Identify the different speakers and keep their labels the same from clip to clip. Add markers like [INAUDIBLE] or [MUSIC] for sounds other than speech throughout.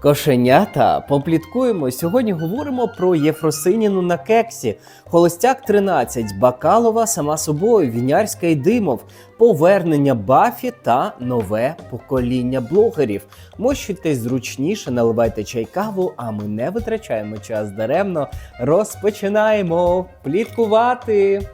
Speaker 1: Кошенята, попліткуємо. Сьогодні говоримо про Єфросиніну на кексі, Холостяк 13, Бакалова, сама собою, Вінярська і Димов, повернення Бафі та нове покоління блогерів. Мощуйтесь зручніше, наливайте чай каву, а ми не витрачаємо час даремно. Розпочинаємо пліткувати.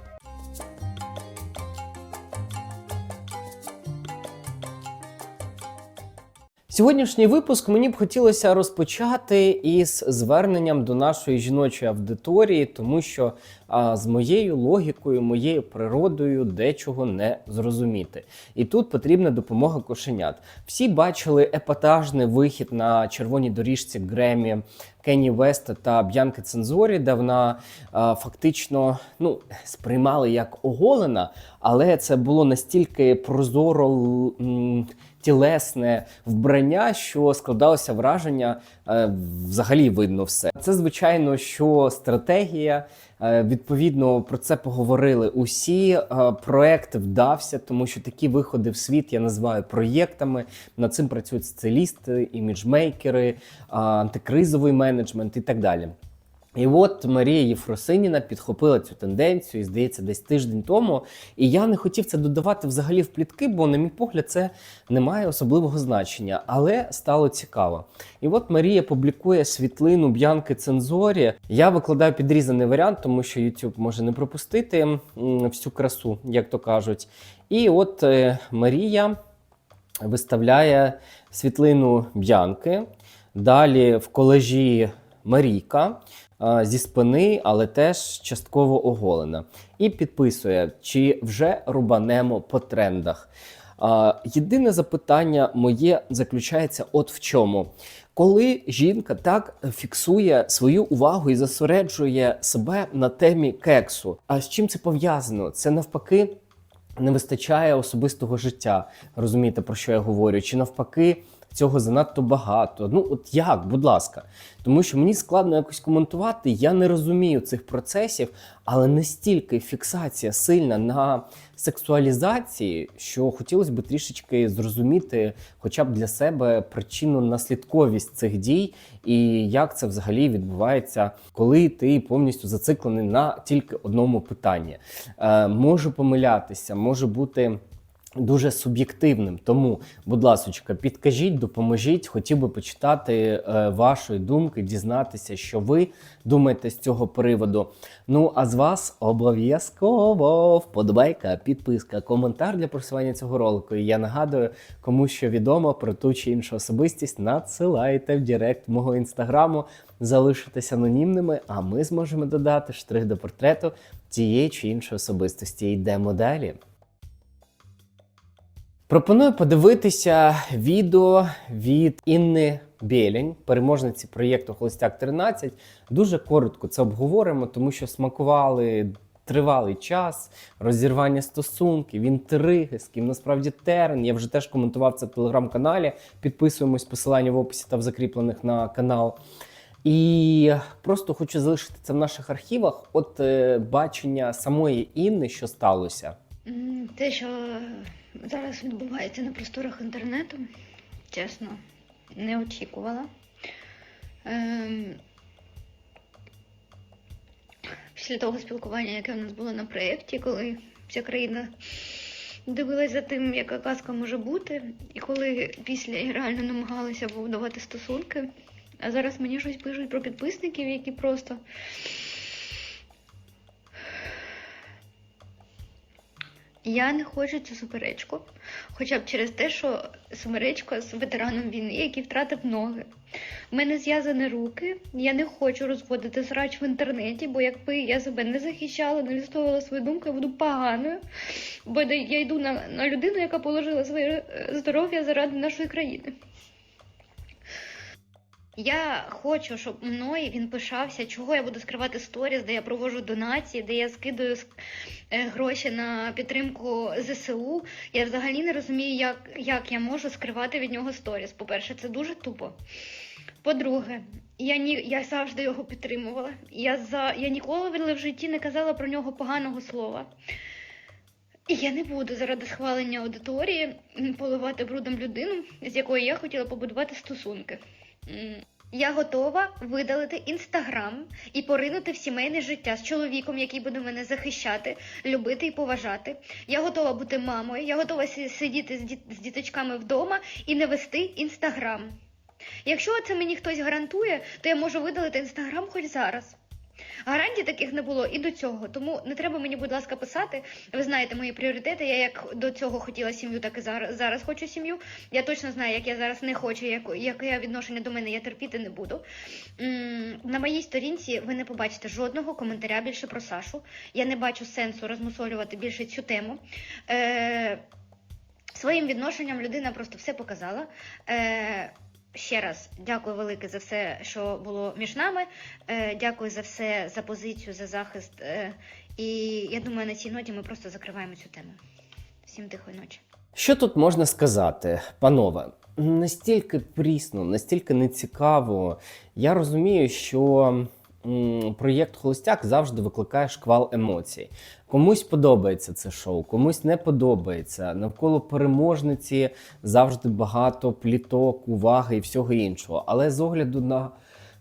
Speaker 1: Сьогоднішній випуск мені б хотілося розпочати із зверненням до нашої жіночої аудиторії, тому що а, з моєю логікою, моєю природою дечого не зрозуміти. І тут потрібна допомога кошенят. Всі бачили епатажний вихід на червоній доріжці Гремі Кенні Веста та Б'янки Цензорі, де вона а, фактично ну, сприймали як оголена, але це було настільки прозоро. м, тілесне вбрання, що складалося враження, е, взагалі видно все. Це звичайно, що стратегія. Е, Відповідно, про це поговорили усі. Е, Проект вдався, тому що такі виходи в світ я називаю проєктами. Над цим працюють стилісти, іміджмейкери, антикризовий менеджмент і так далі. І от Марія Єфросиніна підхопила цю тенденцію, і здається, десь тиждень тому. І я не хотів це додавати взагалі в плітки, бо, на мій погляд, це не має особливого значення, але стало цікаво. І от Марія публікує світлину Б'янки Цензорі. Я викладаю підрізаний варіант, тому що YouTube може не пропустити всю красу, як то кажуть. І от е, Марія виставляє світлину Б'янки. Далі в колежі Марійка зі спини, але теж частково оголена. І підписує, чи вже рубанемо по трендах. Єдине запитання моє заключається от в чому. Коли жінка так фіксує свою увагу і зосереджує себе на темі кексу, а з чим це пов'язано? Це навпаки не вистачає особистого життя. Розумієте, про що я говорю? Чи навпаки цього занадто багато? Ну, от як, будь ласка. Тому що мені складно якось коментувати, я не розумію цих процесів, але настільки фіксація сильна на сексуалізації, що хотілося б трішечки зрозуміти, хоча б для себе причинну наслідковість цих дій, і як це взагалі відбувається, коли ти повністю зациклений на тільки одному питанні. Е, можу помилятися, може бути. Дуже суб'єктивним, тому, будь ласка, підкажіть, допоможіть. Хотів би почитати е, вашої думки, дізнатися, що ви думаєте з цього приводу. Ну а з вас обов'язково вподобайка, підписка, коментар для просування цього ролику. І я нагадую, кому що відомо про ту чи іншу особистість, надсилайте в Директ мого інстаграму, залишитесь анонімними, а ми зможемо додати штрих до портрету тієї чи іншої особистості. Йдемо далі. Пропоную подивитися відео від Інни Білень, переможниці проєкту Холостяк 13. Дуже коротко це обговоримо, тому що смакували тривалий час, розірвання стосунків, інтриги, з ким насправді терен. Я вже теж коментував це в телеграм-каналі. Підписуємось посилання в описі та в закріплених на канал. І просто хочу залишити це в наших архівах. От е, бачення самої Інни, що сталося.
Speaker 2: Те, що зараз відбувається на просторах інтернету, чесно, не очікувала. Ем, Після того спілкування, яке в нас було на проєкті, коли вся країна дивилась за тим, яка казка може бути, і коли після я реально намагалася побудувати стосунки, а зараз мені щось пишуть про підписників, які просто Я не хочу цю суперечку, хоча б через те, що суперечка з ветераном війни, який втратив ноги. У мене зв'язані руки. Я не хочу розводити срач в інтернеті, бо якби я себе не захищала, не відстоювала свою думку, я буду поганою. Бо я йду на, на людину, яка положила своє е, здоров'я заради нашої країни. Я хочу, щоб мною він пишався, чого я буду скривати сторіс, де я проводжу донації, де я скидаю ск- е, гроші на підтримку ЗСУ. Я взагалі не розумію, як, як я можу скривати від нього сторіс. По-перше, це дуже тупо. По-друге, я ні, я завжди його підтримувала. Я за я ніколи в житті не казала про нього поганого слова. І я не буду заради схвалення аудиторії поливати брудом людину, з якою я хотіла побудувати стосунки. Я готова видалити інстаграм і поринути в сімейне життя з чоловіком, який буде мене захищати, любити і поважати. Я готова бути мамою, я готова сидіти з, діт- з діточками вдома і не вести інстаграм. Якщо це мені хтось гарантує, то я можу видалити інстаграм хоч зараз. Гарантій таких не було і до цього, тому не треба мені, будь ласка, писати. Ви знаєте мої пріоритети. Я як до цього хотіла сім'ю, так і зараз, зараз хочу сім'ю. Я точно знаю, як я зараз не хочу, як, яке відношення до мене я терпіти не буду. На моїй сторінці ви не побачите жодного коментаря більше про Сашу. Я не бачу сенсу розмусолювати більше цю тему. Е, своїм відношенням людина просто все показала. Е, Ще раз дякую велике за все, що було між нами. Е, дякую за все, за позицію, за захист. Е, і я думаю, на цій ноті ми просто закриваємо цю тему. Всім тихої ночі.
Speaker 1: Що тут можна сказати, панове? Настільки прісно, настільки нецікаво. Я розумію, що проєкт Холостяк завжди викликає шквал емоцій. Комусь подобається це шоу, комусь не подобається. Навколо переможниці завжди багато пліток, уваги і всього іншого. Але з огляду на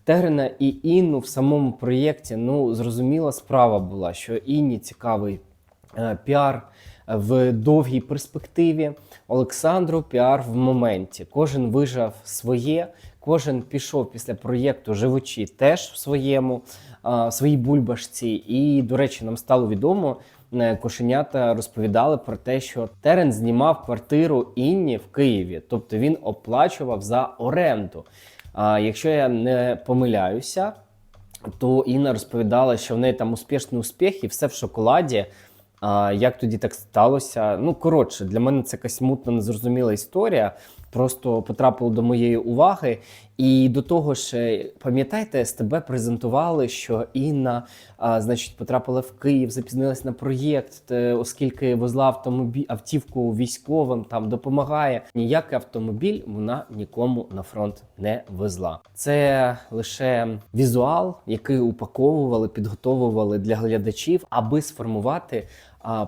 Speaker 1: Тегрина і Інну в самому проєкті, ну зрозуміла справа була, що Інні цікавий е, піар в довгій перспективі. Олександру піар в моменті. Кожен вижав своє, кожен пішов після проєкту живучи теж в своєму, в своїй бульбашці. І, до речі, нам стало відомо. е, Кошенята розповідали про те, що Терен знімав квартиру Інні в Києві, тобто він оплачував за оренду. А якщо я не помиляюся, то Інна розповідала, що в неї там успішний успіх і все в шоколаді. А як тоді так сталося? Ну, коротше, для мене це якась мутна, незрозуміла історія. Просто потрапило до моєї уваги. І до того ж, е, пам'ятаєте, СТБ презентували, що Інна, а, значить, потрапила в Київ, запізнилась на проєкт, е, оскільки везла автомобіль автівку військовим, там допомагає. Ніякий автомобіль вона нікому на фронт не везла. Це лише візуал, який упаковували, підготовували для глядачів, аби сформувати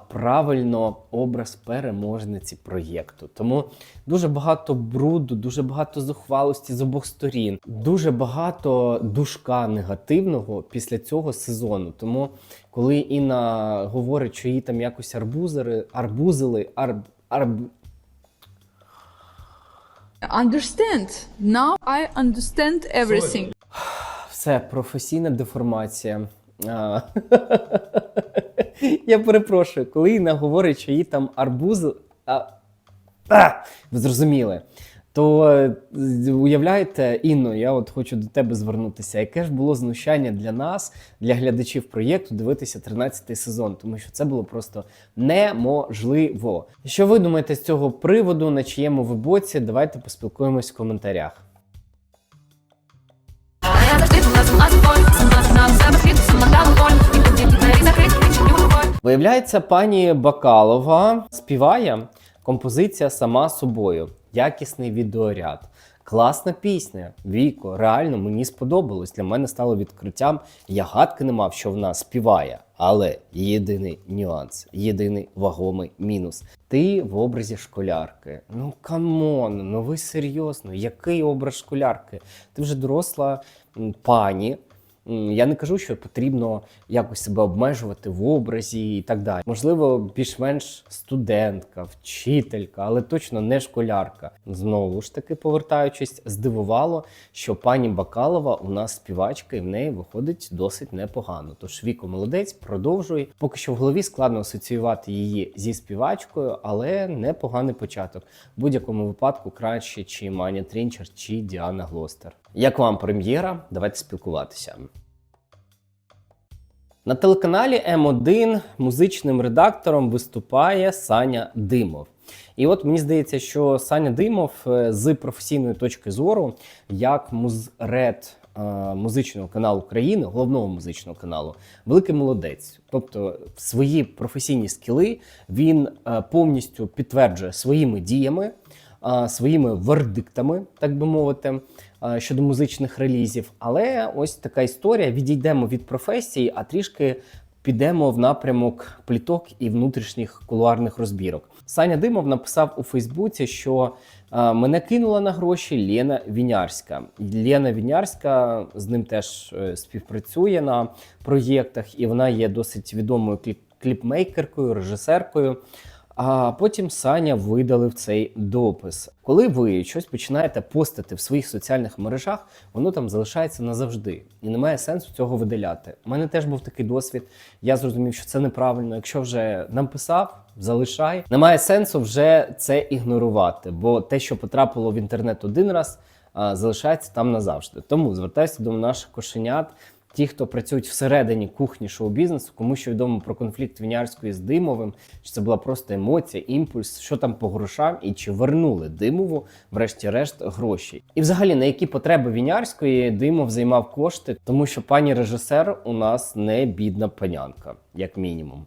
Speaker 1: правильно образ переможниці проєкту. Тому дуже багато бруду, дуже багато зухвалості з обох сторін, дуже багато душка негативного після цього сезону. Тому, коли Інна говорить, що її там якось арбузери, арбузили, арб, арб,
Speaker 3: Understand. Now I understand everything.
Speaker 1: Все, професійна деформація. [LAUGHS] Я перепрошую, коли Інна говорить, що їй там арбуз. А, а, ви зрозуміли. То е, уявляєте, Інно, я от хочу до тебе звернутися. Яке ж було знущання для нас, для глядачів проєкту, дивитися 13-й сезон, тому що це було просто неможливо. Що ви думаєте з цього приводу, на чиєму ви боці? Давайте поспілкуємось в коментарях.
Speaker 4: Я
Speaker 1: Виявляється, пані Бакалова співає композиція сама собою. Якісний відеоряд. Класна пісня. Віко, реально мені сподобалось. Для мене стало відкриттям. Я гадки не мав, що вона співає. Але єдиний нюанс, єдиний вагомий мінус. Ти в образі школярки. Ну камон, ну ви серйозно, який образ школярки? Ти вже доросла пані, Я не кажу, що потрібно якось себе обмежувати в образі і так далі. Можливо, більш-менш студентка, вчителька, але точно не школярка. Знову ж таки, повертаючись, здивувало, що пані Бакалова у нас співачка, і в неї виходить досить непогано. Тож Віко молодець, продовжуй. Поки що в голові складно асоціювати її зі співачкою, але непоганий початок. В будь-якому випадку краще, чи Маня Трінчер, чи Діана Глостер. Як вам прем'єра? Давайте спілкуватися. На телеканалі М1 музичним редактором виступає Саня Димов. І от мені здається, що Саня Димов е, з професійної точки зору, як музред е, музичного каналу країни, головного музичного каналу, великий молодець. Тобто, свої професійні скіли він е, повністю підтверджує своїми діями, своїми вердиктами, так би мовити, щодо музичних релізів. Але ось така історія: відійдемо від професії, а трішки підемо в напрямок пліток і внутрішніх кулуарних розбірок. Саня Димов написав у Фейсбуці, що е, мене кинула на гроші Лена Вінярська. Лена Вінярська з ним теж е, співпрацює на проєктах, і вона є досить відомою кліпмейкеркою, режисеркою. А потім Саня видалив цей допис. Коли ви щось починаєте постити в своїх соціальних мережах, воно там залишається назавжди, і немає сенсу цього видаляти. У мене теж був такий досвід. Я зрозумів, що це неправильно. Якщо вже написав, залишай. Немає сенсу вже це ігнорувати, бо те, що потрапило в інтернет один раз, залишається там назавжди. Тому звертаюся до наших кошенят. Ті, хто працюють всередині кухні шоу-бізнесу, кому що відомо про конфлікт Вінярської з Димовим, чи це була просто емоція, імпульс, що там по грошам, і чи вернули Димову, врешті-решт, гроші. І взагалі на які потреби Вінярської Димов займав кошти, тому що пані режисер у нас не бідна панянка, як мінімум.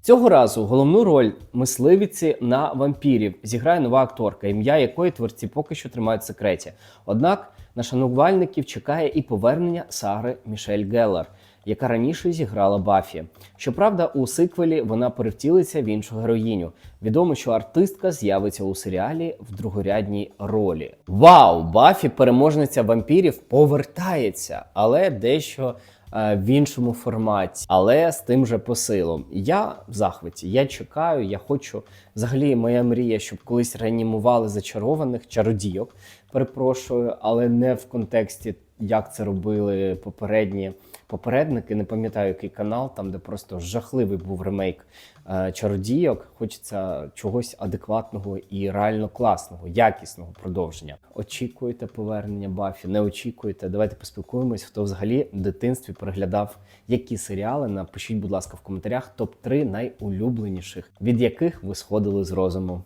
Speaker 1: Цього разу головну роль мисливиці на вампірів зіграє нова акторка, ім'я якої творці поки що тримають в секреті. Однак на шанувальників чекає і повернення Сари Мішель Геллер, яка раніше зіграла Бафі. Щоправда, у сиквелі вона перевтілиться в іншу героїню. Відомо, що артистка з'явиться у серіалі в другорядній ролі. Вау! Бафі, переможниця вампірів, повертається, але дещо е, в іншому форматі, але з тим же посилом. Я в захваті. Я чекаю, я хочу. Взагалі, моя мрія, щоб колись реанімували зачарованих чародійок. Перепрошую, але не в контексті, як це робили попередні попередники. Не пам'ятаю, який канал, там де просто жахливий був ремейк е, чародійок. Хочеться чогось адекватного і реально класного, якісного продовження. Очікуєте повернення Бафі? Не очікуєте? Давайте поспілкуємось. Хто взагалі в дитинстві переглядав які серіали? Напишіть, будь ласка, в коментарях топ 3 найулюбленіших, від яких ви сходили з розуму.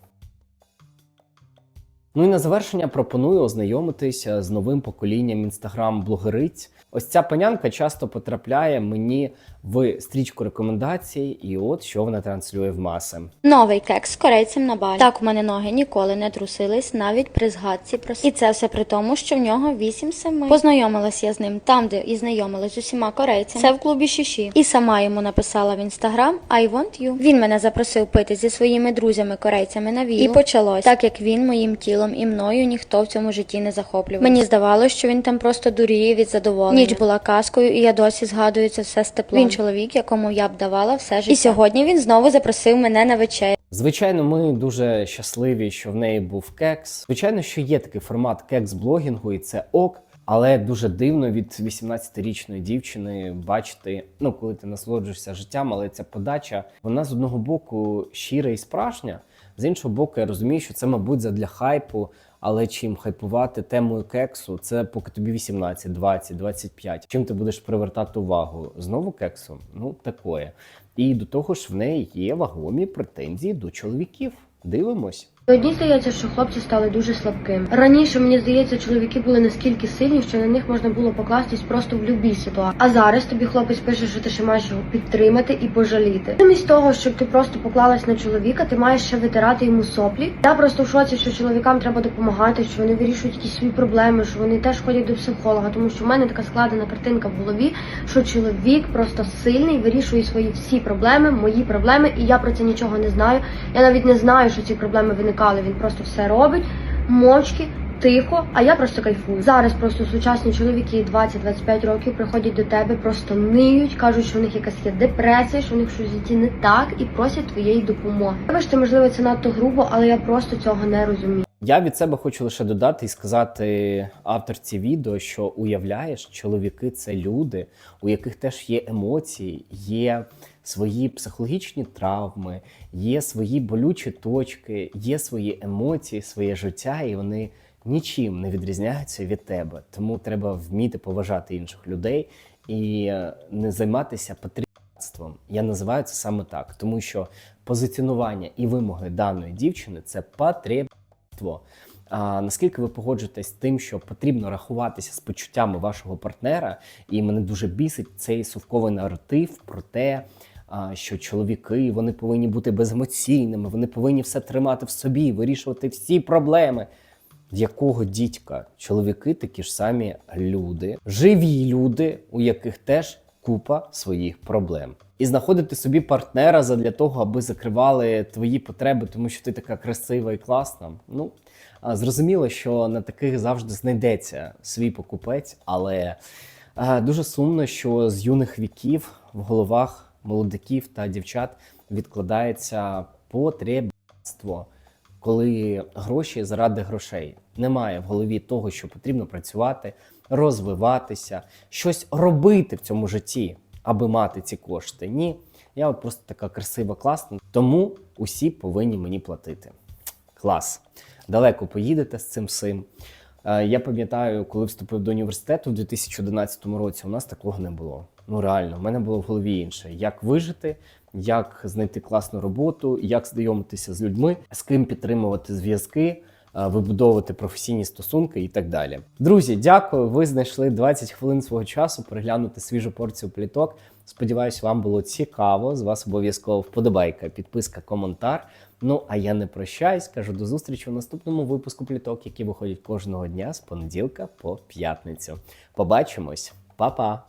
Speaker 1: Ну і на завершення пропоную ознайомитися з новим поколінням інстаграм-блогериць. Ось ця панянка часто потрапляє мені в стрічку рекомендацій, і от що вона транслює в маси.
Speaker 5: Новий кекс з корейцем на балі. Так у мене ноги ніколи не трусились, навіть при згадці про І це все при тому, що в нього 8 семи. Познайомилась я з ним там, де і знайомилась з усіма корейцями. Це в клубі Шіші. І сама йому написала в інстаграм I want you. Він мене запросив пити зі своїми друзями корейцями на віллу. І почалось, так як він моїм тілом і мною ніхто в цьому житті не захоплював. Мені здавалося, що він там просто дуріє від задоволення. Ніч була казкою, і я досі згадую це все з теплом. Він чоловік, якому я б давала все життя. І сьогодні він знову запросив мене на вечерю.
Speaker 1: Звичайно, ми дуже щасливі, що в неї був кекс. Звичайно, що є такий формат кекс-блогінгу, і це ок. Але дуже дивно від 18-річної дівчини бачити, ну коли ти насолоджуєшся життям, але ця подача, вона з одного боку щира і справжня, з іншого боку, я розумію, що це, мабуть, задля хайпу. Але чим хайпувати темою кексу, це поки тобі 18, 20, 25. Чим ти будеш привертати увагу? Знову кексом? Ну, такое. І до того ж, в неї є вагомі претензії до чоловіків. Дивимось.
Speaker 6: Одні здається, що хлопці стали дуже слабкими. Раніше мені здається, чоловіки були наскільки сильні, що на них можна було покластись просто в будь-якій ситуації. А зараз тобі хлопець пише, що ти ще маєш його підтримати і пожаліти. Замість того, щоб ти просто поклалась на чоловіка, ти маєш ще витирати йому соплі. Я просто в шоці, що чоловікам треба допомагати, що вони вирішують якісь свої проблеми, що вони теж ходять до психолога, тому що в мене така складена картинка в голові, що чоловік просто сильний, вирішує свої всі проблеми, мої проблеми, і я про це нічого не знаю. Я навіть не знаю, що ці проблеми виникали. Він просто все робить, мовчки, тихо, а я просто кайфую. Зараз просто сучасні чоловіки 20-25 років приходять до тебе, просто ниють, кажуть, що у них якась є депресія, що у них щось в житті не так, і просять твоєї допомоги. Вибачте, можливо, це надто грубо, але я просто цього не розумію.
Speaker 1: Я від себе хочу лише додати і сказати авторці відео, що уявляєш, чоловіки це люди, у яких теж є емоції, є свої психологічні травми, є свої болючі точки, є свої емоції, своє життя, і вони нічим не відрізняються від тебе. Тому треба вміти поважати інших людей і не займатися патріотством. Я називаю це саме так, тому що позиціонування і вимоги даної дівчини це патріотство. А наскільки ви погоджуєтесь з тим, що потрібно рахуватися з почуттями вашого партнера, і мене дуже бісить цей совковий наратив про те, що чоловіки вони повинні бути беземоційними, вони повинні все тримати в собі, вирішувати всі проблеми. Якого дідька? Чоловіки такі ж самі люди, живі люди, у яких теж купа своїх проблем. І знаходити собі партнера задля того, аби закривали твої потреби, тому що ти така красива і класна. Ну зрозуміло, що на таких завжди знайдеться свій покупець, але дуже сумно, що з юних віків в головах молодиків та дівчат відкладається потребство, коли гроші заради грошей. Немає в голові того, що потрібно працювати, розвиватися, щось робити в цьому житті, аби мати ці кошти. Ні, я от просто така красива, класна, тому усі повинні мені платити. Клас. Далеко поїдете з цим всім. Е, Я пам'ятаю, коли вступив до університету в 2011 році, у нас такого не було. Ну реально, в мене було в голові інше: як вижити, як знайти класну роботу, як знайомитися з людьми, з ким підтримувати зв'язки, е, вибудовувати професійні стосунки і так далі. Друзі, дякую. Ви знайшли 20 хвилин свого часу переглянути свіжу порцію пліток. Сподіваюсь, вам було цікаво. З вас обов'язково вподобайка, підписка, коментар. Ну а я не прощаюсь, кажу до зустрічі у наступному випуску пліток, які виходять кожного дня з понеділка по п'ятницю. Побачимось, Па-па!